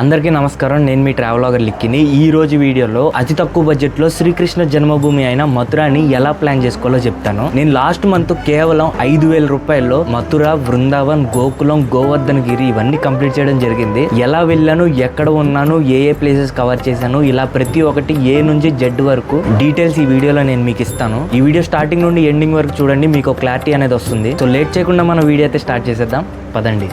అందరికీ నమస్కారం. నేను మీ ట్రావెలాగర్ లిక్కిని. ఈ రోజు వీడియోలో అతి తక్కువ బడ్జెట్లో శ్రీకృష్ణ జన్మభూమి అయిన మథురాని ఎలా ప్లాన్ చేసుకోవాలో చెప్తాను. నేను లాస్ట్ మంత్ కేవలం ఐదు వేల రూపాయల్లో మథుర బృందావన్ గోకులం గోవర్ధన్ గిరి ఇవన్నీ కంప్లీట్ చేయడం జరిగింది. ఎలా వెళ్ళాను ఎక్కడ ఉన్నాను ఏ ఏ ప్లేసెస్ కవర్ చేశాను ఇలా ప్రతి ఒక్కటి ఏ నుంచి జెడ్ వరకు డీటెయిల్స్ ఈ వీడియోలో నేను మీకు ఇస్తాను. ఈ వీడియో స్టార్టింగ్ నుండి ఎండింగ్ వరకు చూడండి మీకు క్లారిటీ అనేది వస్తుంది. సో లేట్ చేయకుండా మన వీడియో అయితే స్టార్ట్ చేసేద్దాం. పదండి.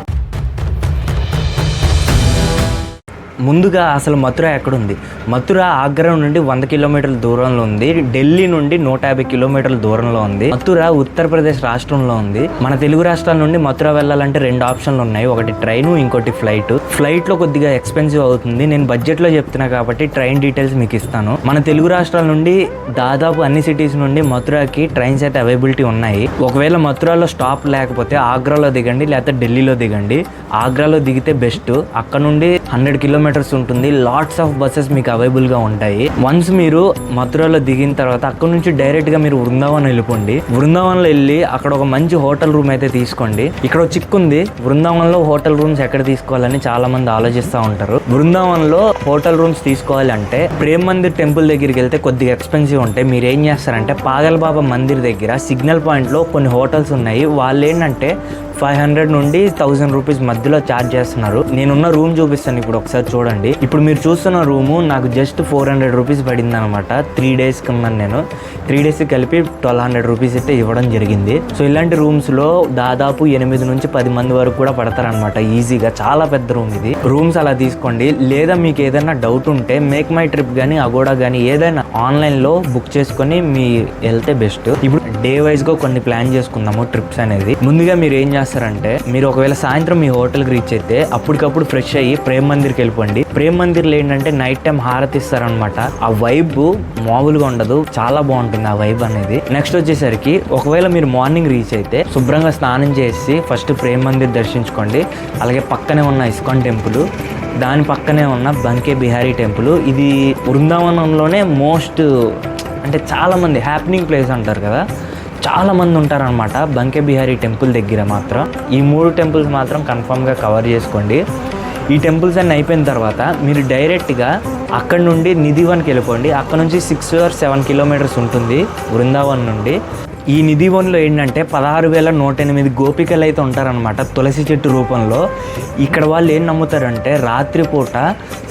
ముందుగా అసలు మథుర ఎక్కడుంది? మథుర ఆగ్రా నుండి వంద కిలోమీటర్ల దూరంలో ఉంది. ఢిల్లీ నుండి నూట యాభై కిలోమీటర్ల దూరంలో ఉంది. మథుర ఉత్తరప్రదేశ్ రాష్ట్రంలో ఉంది. మన తెలుగు రాష్ట్రాల నుండి మథుర వెళ్ళాలంటే రెండు ఆప్షన్లు ఉన్నాయి. ఒకటి ట్రైన్ ఇంకోటి ఫ్లైట్. ఫ్లైట్లో కొద్దిగా ఎక్స్పెన్సివ్ అవుతుంది. నేను బడ్జెట్లో చెప్తున్నా కాబట్టి ట్రైన్ డీటెయిల్స్ మీకు ఇస్తాను. మన తెలుగు రాష్ట్రాల నుండి దాదాపు అన్ని సిటీస్ నుండి మథురాకి ట్రైన్స్ అయితే అవైలబిలిటీ ఉన్నాయి. ఒకవేళ మథురాలో స్టాప్ లేకపోతే ఆగ్రాలో దిగండి లేకపోతే ఢిల్లీలో దిగండి. ఆగ్రాలో దిగితే బెస్ట్. అక్కడ నుండి హండ్రెడ్ కిలోమీటర్ కిలోమీటర్స్ ఉంటుంది. లాట్స్ ఆఫ్ బస్సెస్ మీకు అవైలబుల్గా ఉంటాయి. వన్స్ మీరు మథురాలో దిగిన తర్వాత అక్కడ నుంచి డైరెక్ట్గా మీరు వృందావన్ వెళ్ళిపోండి. వృందావన్లో వెళ్ళి అక్కడ ఒక మంచి హోటల్ రూమ్ అయితే తీసుకోండి. ఇక్కడ చిక్కుంది వృందావన్లో హోటల్ రూమ్స్ ఎక్కడ తీసుకోవాలని చాలా మంది ఆలోచిస్తూ ఉంటారు. బృందావన్లో హోటల్ రూమ్స్ తీసుకోవాలి అంటే ప్రేమ్ మందిర్ టెంపుల్ దగ్గరికి వెళ్తే కొద్దిగా ఎక్స్పెన్సివ్ ఉంటాయి. మీరు ఏం చేస్తారంటే పాగల్ బాబా మందిర్ దగ్గర సిగ్నల్ పాయింట్లో కొన్ని హోటల్స్ ఉన్నాయి. వాళ్ళు ఏంటంటే ఫైవ్ హండ్రెడ్ నుండి థౌసండ్ రూపీస్ మధ్యలో ఛార్జ్ చేస్తున్నారు. నేనున్న రూమ్ చూపిస్తాను ఇప్పుడు ఒకసారి చూడండి. ఇప్పుడు మీరు చూస్తున్న రూము నాకు జస్ట్ ఫోర్ హండ్రెడ్ రూపీస్ పడింది అనమాట త్రీ డేస్కి ఉన్నాను నేను. త్రీ డేస్కి కలిపి ట్వెల్వ్ హండ్రెడ్ రూపీస్ అయితే ఇవ్వడం జరిగింది. సో ఇలాంటి రూమ్స్లో దాదాపు ఎనిమిది నుంచి పది మంది వరకు కూడా పడతారనమాట ఈజీగా చాలా పెద్ద రూమ్ ఇది. రూమ్స్ అలా తీసుకోండి. లేదా మీకు ఏదైనా డౌట్ ఉంటే మేక్ మై ట్రిప్ కానీ అగోడా కానీ ఏదైనా ఆన్లైన్లో బుక్ చేసుకొని మీ వెళ్తే బెస్ట్. ఇప్పుడు డే వైజ్గా కొన్ని ప్లాన్ చేసుకుందాము ట్రిప్స్ అనేది. ముందుగా మీరు ఏం చేస్తారంటే మీరు ఒకవేళ సాయంత్రం మీ హోటల్కి రీచ్ అయితే అప్పటికప్పుడు ఫ్రెష్ అయ్యి ప్రేమ్ మందిర్కి వెళ్ళిపోండి. ప్రేమ్ మందిర్లో ఏంటంటే నైట్ టైం హారతి ఇస్తారనమాట ఆ వైబ్ మామూలుగా ఉండదు చాలా బాగుంటుంది ఆ వైబ్ అనేది. నెక్స్ట్ వచ్చేసరికి ఒకవేళ మీరు మార్నింగ్ రీచ్ అయితే శుభ్రంగా స్నానం చేసి ఫస్ట్ ప్రేమ్ మందిర్ దర్శించుకోండి. అలాగే పక్కనే ఉన్న ఇస్కాన్ టెంపుల్ దాని పక్కనే ఉన్న బంకే బిహారీ టెంపుల్ ఇది బృందావనంలోనే మోస్ట్ అంటే చాలా మంది హ్యాపెనింగ్ ప్లేస్ అంటారు కదా. చాలామంది ఉంటారనమాట బంకే బిహారీ టెంపుల్ దగ్గర మాత్రం. ఈ మూడు టెంపుల్స్ మాత్రం కన్ఫామ్గా కవర్ చేసుకోండి. ఈ టెంపుల్స్ అన్నీ అయిపోయిన తర్వాత మీరు డైరెక్ట్గా అక్కడ నుండి నిధివన్కి వెళ్ళిపోండి. అక్కడ నుంచి సిక్స్ ఆర్ సెవెన్ కిలోమీటర్స్ ఉంటుంది బృందావన్ నుండి. ఈ నిధివన్లో ఏంటంటే పదహారు వేల నూట ఎనిమిది గోపికలు అయితే ఉంటారనమాట తులసి చెట్టు రూపంలో. ఇక్కడ వాళ్ళు ఏం నమ్ముతారంటే రాత్రిపూట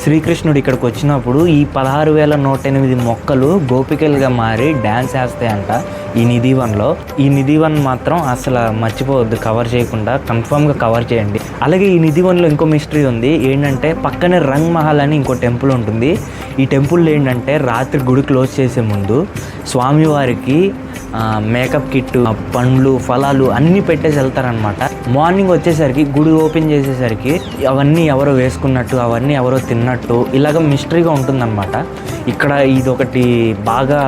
శ్రీకృష్ణుడు ఇక్కడికి వచ్చినప్పుడు ఈ పదహారు వేల నూట ఎనిమిది మొక్కలు గోపికలుగా మారి డ్యాన్స్ వేస్తాయంట. ఈ నిధివన్లో ఈ నిధివన్ మాత్రం అసలు మర్చిపోవద్దు కవర్ చేయకుండా కన్ఫామ్గా కవర్ చేయండి. అలాగే ఈ నిధివన్లో ఇంకో మిస్టరీ ఉంది. ఏంటంటే పక్కనే రంగ్ మహల్ అని ఇంకో టెంపుల్ ఉంటుంది. ఈ టెంపుల్లో ఏంటంటే రాత్రి గుడి క్లోజ్ చేసే ముందు స్వామివారికి మేకప్ కిట్ పండ్లు ఫలాలు అన్నీ పెట్టేసి వెళ్తారనమాట మార్నింగ్ వచ్చేసరికి గుడి ఓపెన్ చేసేసరికి అవన్నీ ఎవరో వేసుకున్నట్టు అవన్నీ ఎవరో తిన్నట్టు ఇలాగ మిస్టరీగా ఉంటుందన్నమాట. ఇక్కడ ఇది ఒకటి బాగా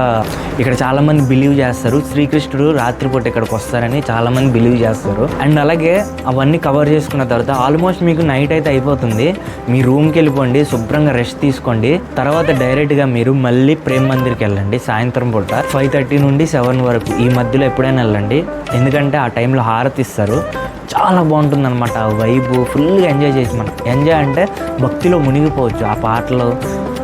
ఇక్కడ చాలామంది బిలీవ్ చేస్తారు. శ్రీకృష్ణుడు రాత్రిపూట ఇక్కడికి వస్తారని చాలా మంది బిలీవ్ చేస్తారు. అండ్ అలాగే అవన్నీ కవర్ చేసుకున్న తర్వాత ఆల్మోస్ట్ మీకు నైట్ అయితే అయిపోతుంది. మీ రూమ్కి వెళ్ళిపోండి శుభ్రంగా రెస్ట్ తీసుకోండి. తర్వాత డైరెక్ట్గా మీరు మళ్ళీ ప్రేమ్ మందిర్కి వెళ్ళండి సాయంత్రం పూట. ఫైవ్ థర్టీ నుండి సెవెన్ వరకు ఈ మధ్యలో ఎప్పుడైనా వెళ్ళండి. ఎందుకంటే ఆ టైంలో హారతి ఇస్తారు. చాలా బాగుంటుంది అనమాట ఆ వైబ్ ఫుల్గా ఎంజాయ్ చేసి మనం. ఎంజాయ్ అంటే భక్తిలో మునిగిపోవచ్చు. ఆ పాటలు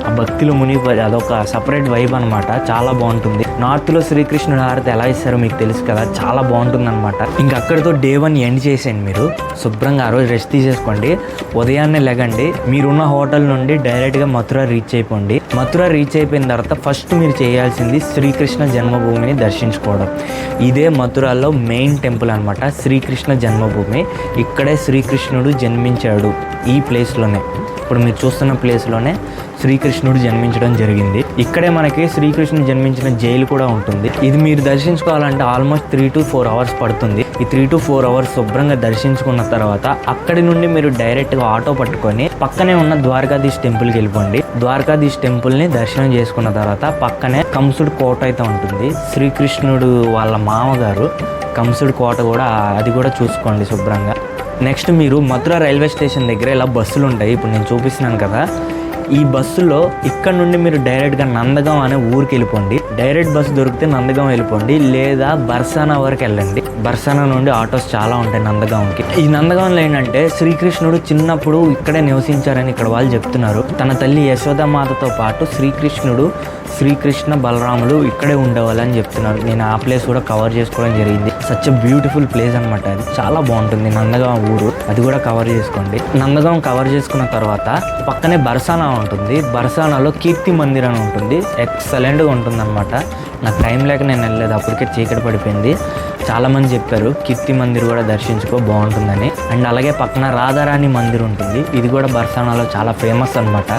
ఆ భక్తిలో మునిగిపోయి అదొక సపరేట్ వైబ్ అనమాట చాలా బాగుంటుంది. నార్త్లో శ్రీకృష్ణుడు హారతి ఎలా ఇస్తారో మీకు తెలుసు కదా చాలా బాగుంటుంది అనమాట ఇంకా అక్కడితో డే వన్ ఎండ్ చేసేయండి మీరు. శుభ్రంగా ఆ రోజు రెస్ట్ తీసేసుకోండి. ఉదయాన్నే లెగండి. మీరున్న హోటల్ నుండి డైరెక్ట్గా మథుర రీచ్ అయిపోండి. మథుర రీచ్ అయిపోయిన తర్వాత ఫస్ట్ మీరు చేయాల్సింది శ్రీకృష్ణ జన్మభూమిని దర్శించుకోవడం. ఇదే మథురాలో మెయిన్ టెంపుల్ అనమాట శ్రీకృష్ణ జన్మభూమి. ఇక్కడే శ్రీకృష్ణుడు జన్మించాడు ఈ ప్లేస్లోనే. ఇప్పుడు మీరు చూస్తున్న ప్లేస్లోనే శ్రీకృష్ణుడు జన్మించడం జరిగింది. ఇక్కడే మనకి శ్రీకృష్ణుడు జన్మించిన జైలు కూడా ఉంటుంది. ఇది మీరు దర్శించుకోవాలంటే almost three to four hours పడుతుంది. ఈ త్రీ టు ఫోర్ అవర్స్ శుభ్రంగా దర్శించుకున్న తర్వాత అక్కడి నుండి మీరు డైరెక్ట్గా ఆటో పట్టుకొని పక్కనే ఉన్న ద్వారకాధీష్ టెంపుల్కి వెళ్ళిపోండి. ద్వారకాధీష్ టెంపుల్ని దర్శనం చేసుకున్న తర్వాత పక్కనే కంసుడు కోట అయితే ఉంటుంది. శ్రీకృష్ణుడు వాళ్ళ మామగారు కంసుడు కోట కూడా అది కూడా చూసుకోండి శుభ్రంగా. నెక్స్ట్ మీరు మథుర రైల్వే స్టేషన్ దగ్గర ఇలా బస్సులు ఉంటాయి. ఇప్పుడు నేను చూపిస్తున్నాను కదా. ఈ బస్సులో ఇక్కడ నుండి మీరు డైరెక్ట్గా నందగాం అనే ఊరికి వెళ్ళిపోండి. డైరెక్ట్ బస్సు దొరికితే నందగాం వెళ్ళిపోండి. లేదా బర్సానా వరకు వెళ్ళండి. బర్సన నుండి ఆటోస్ చాలా ఉంటాయి నందగాంకి. ఈ నందగాంలో ఏంటంటే శ్రీకృష్ణుడు చిన్నప్పుడు ఇక్కడే నివసించారని ఇక్కడ వాళ్ళు చెప్తున్నారు. తన తల్లి యశోదామాతతో పాటు శ్రీకృష్ణుడు శ్రీకృష్ణ బలరాములు ఇక్కడే ఉండేవాళ్ళని చెప్తున్నారు. నేను ఆ ప్లేస్ కూడా కవర్ చేసుకోవడం జరిగింది. సచ్ బ్యూటిఫుల్ ప్లేస్ అనమాట అది. చాలా బాగుంటుంది నందగాం ఊరు. అది కూడా కవర్ చేసుకోండి. నందగాం కవర్ చేసుకున్న తర్వాత పక్కనే బర్సానా ఉంటుంది. బర్సానాలో కీర్తి మందిర్ అని ఉంటుంది. ఎక్సలెంట్గా ఉంటుంది అనమాట నాకు టైం లేక నేను వెళ్ళలేదు. అప్పటికే చీకటి పడిపోయింది. చాలామంది చెప్పారు కీర్తి మందిర్ కూడా దర్శించుకో బాగుంటుందని. అండ్ అలాగే పక్కన రాధారాణి మందిర్ ఉంటుంది. ఇది కూడా బర్సానాలో చాలా ఫేమస్ అనమాట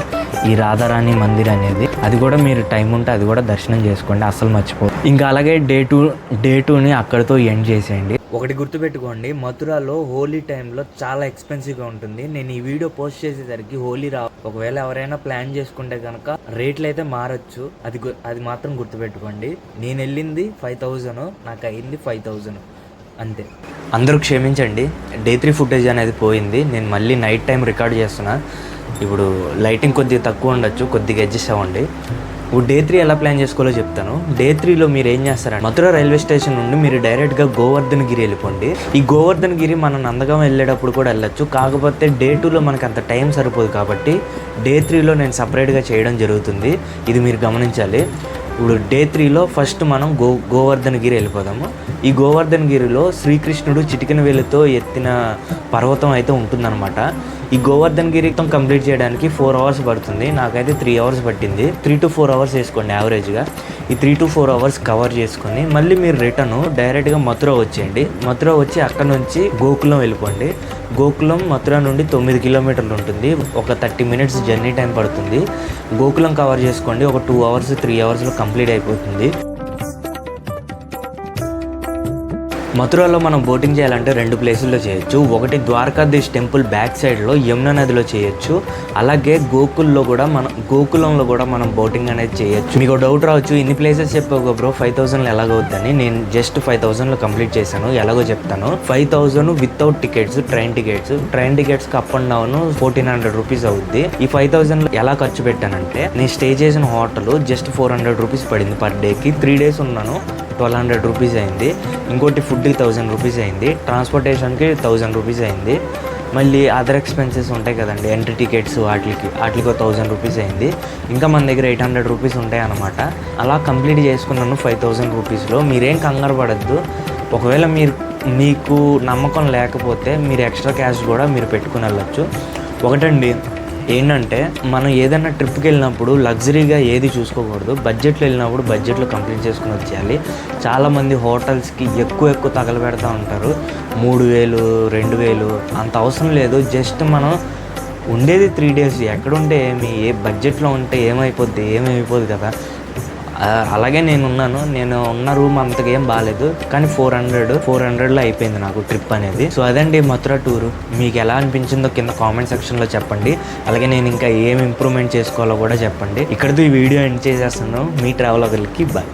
ఈ రాధారాణి మందిర్ అనేది. అది కూడా మీరు టైం ఉంటే అది కూడా దర్శనం చేసుకోండి. అస్సలు మర్చిపో ఇంకా అలాగే డే టూ డే టూని అక్కడితో ఎండ్ చేసేయండి. ఒకటి గుర్తుపెట్టుకోండి మథురాలో హోలీ టైంలో చాలా ఎక్స్పెన్సివ్గా ఉంటుంది. నేను ఈ వీడియో పోస్ట్ చేసేసరికి హోలీ రా ఒకవేళ ఎవరైనా ప్లాన్ చేసుకుంటే కనుక రేట్లు అయితే మారచ్చు. అది గు- అది మాత్రం గుర్తుపెట్టుకోండి. నేను వెళ్ళింది ఫైవ్ థౌజండ్ నాకు అయింది ఫైవ్ థౌజండ్. అంతే. అందరూ క్షమించండి డే త్రీ ఫుటేజ్ అనేది పోయింది. నేను మళ్ళీ నైట్ టైం రికార్డ్ చేస్తున్నా. ఇప్పుడు లైటింగ్ కొద్దిగా తక్కువ ఉండొచ్చు కొద్దిగా అడ్జస్ట్ అవ్వండి. డే త్రీ ఎలా ప్లాన్ చేసుకోవాలో చెప్తాను. డే త్రీలో మీరు ఏం చేస్తారంటే మథుర రైల్వే స్టేషన్ నుండి మీరు డైరెక్ట్గా గోవర్ధన్ గిరి వెళ్ళిపోండి. ఈ గోవర్ధన్ గిరి మనం నందగం వెళ్ళేటప్పుడు కూడా వెళ్ళొచ్చు. కాకపోతే డే టూలో మనకు అంత టైం సరిపోదు కాబట్టి డే త్రీలో నేను సపరేట్గా చేయడం జరుగుతుంది. ఇది మీరు గమనించాలి. ఇప్పుడు డే త్రీలో ఫస్ట్ మనం గో గోవర్ధనగిరి వెళ్ళిపోదాము. ఈ గోవర్ధనగిరిలో శ్రీకృష్ణుడు చిటికెన వేలుతో ఎత్తిన పర్వతం అయితే ఉంటుందన్నమాట. ఈ గోవర్ధన్ గిరి కంప్లీట్ చేయడానికి ఫోర్ అవర్స్ పడుతుంది. నాకైతే త్రీ అవర్స్ పట్టింది. త్రీ టు ఫోర్ అవర్స్ వేసుకోండి యావరేజ్గా. ఈ three to four hours cover చేసుకొని మళ్ళీ మీరు రిటర్న్ డైరెక్ట్గా మథుర వచ్చేయండి. మథుర వచ్చి అక్కడ నుంచి గోకులం వెళ్ళిపోండి. గోకులం మథుర నుండి తొమ్మిది కిలోమీటర్లు ఉంటుంది. ఒక థర్టీ మినిట్స్ జర్నీ టైం పడుతుంది. గోకులం కవర్ చేసుకోండి. ఒక టూ అవర్స్ త్రీ అవర్స్లో కంప్లీట్ అయిపోతుంది. మథురాలో మనం బోటింగ్ చేయాలంటే రెండు ప్లేసుల్లో చేయొచ్చు. ఒకటి ద్వారకాధీష్ టెంపుల్ బ్యాక్ సైడ్లో యమునా నదిలో చేయొచ్చు. అలాగే గోకుల్లో కూడా మనం గోకులంలో కూడా మనం బోటింగ్ అనేది చేయొచ్చు. మీకు డౌట్ రావచ్చు ఇన్ని ప్లేసెస్ చెప్పావు బ్రో ఫైవ్ థౌసండ్లో ఎలాగవుద్దని నేను జస్ట్ ఫైవ్ థౌసండ్లో కంప్లీట్ చేశాను ఎలాగో చెప్తాను. Five thousand without tickets train tickets. Train టికెట్స్కి up and down fourteen hundred rupees అవుద్ది. ఈ ఫైవ్ థౌసండ్లో ఎలా ఖర్చు పెట్టానంటే నేను స్టే చేసిన hotel just four hundred rupees పడింది పర్ డేకి. త్రీ డేస్ ఉన్నాను. ట్వెల్వ్ హండ్రెడ్ రూపీస్ అయింది. ఇంకోటి ఫుడ్కి థౌజండ్ రూపీస్ అయింది. ట్రాన్స్పోర్టేషన్కి థౌజండ్ రూపీస్ అయింది. మళ్ళీ అదర్ ఎక్స్పెన్సెస్ ఉంటాయి కదండి. ఎంట్రీ టికెట్స్ వాటికి వాటికి థౌజండ్ రూపీస్ అయింది. ఇంకా మన దగ్గర ఎయిట్ హండ్రెడ్ రూపీస్ ఉంటాయి అనమాట అలా కంప్లీట్ చేసుకున్నాను ఫైవ్ థౌజండ్ రూపీస్లో మీరేం కంగారు పడద్దు. ఒకవేళ మీరు మీకు నమ్మకం లేకపోతే మీరు ఎక్స్ట్రా క్యాష్ కూడా మీరు పెట్టుకుని వెళ్ళొచ్చు. ఒకటండి ఏంటంటే మనం ఏదైనా ట్రిప్కి వెళ్ళినప్పుడు లగ్జరీగా ఏది చూసుకోకూడదు. బడ్జెట్లో వెళ్ళినప్పుడు బడ్జెట్లో కంప్లీట్ చేసుకుని వచ్చేయాలి. చాలామంది హోటల్స్కి ఎక్కువ ఎక్కువ తగలబెడతా ఉంటారు. మూడు వేలు రెండు వేలు అంత అవసరం లేదు. జస్ట్ మనం ఉండేది త్రీ డేస్ ఎక్కడుంటే ఏమి? ఏ బడ్జెట్లో ఉంటే ఏమైపోద్ది? ఏమైపోద్ది కదా? అలాగే నేను ఉన్నాను నేను ఉన్న రూమ్ అంతగా ఏం బాగాలేదు కానీ ఫోర్ హండ్రెడ్ ఫోర్ హండ్రెడ్లో అయిపోయింది నాకు ట్రిప్ అనేది. సో అదండి మథుర టూరు. మీకు ఎలా అనిపించిందో కింద కామెంట్ సెక్షన్లో చెప్పండి. అలాగే నేను ఇంకా ఏం ఇంప్రూవ్మెంట్ చేసుకోవాలో కూడా చెప్పండి. ఇక్కడితో ఈ వీడియో ఎండ్ చేసేస్తాను. మీ ట్రావెల్ ఒకరికి బాయ్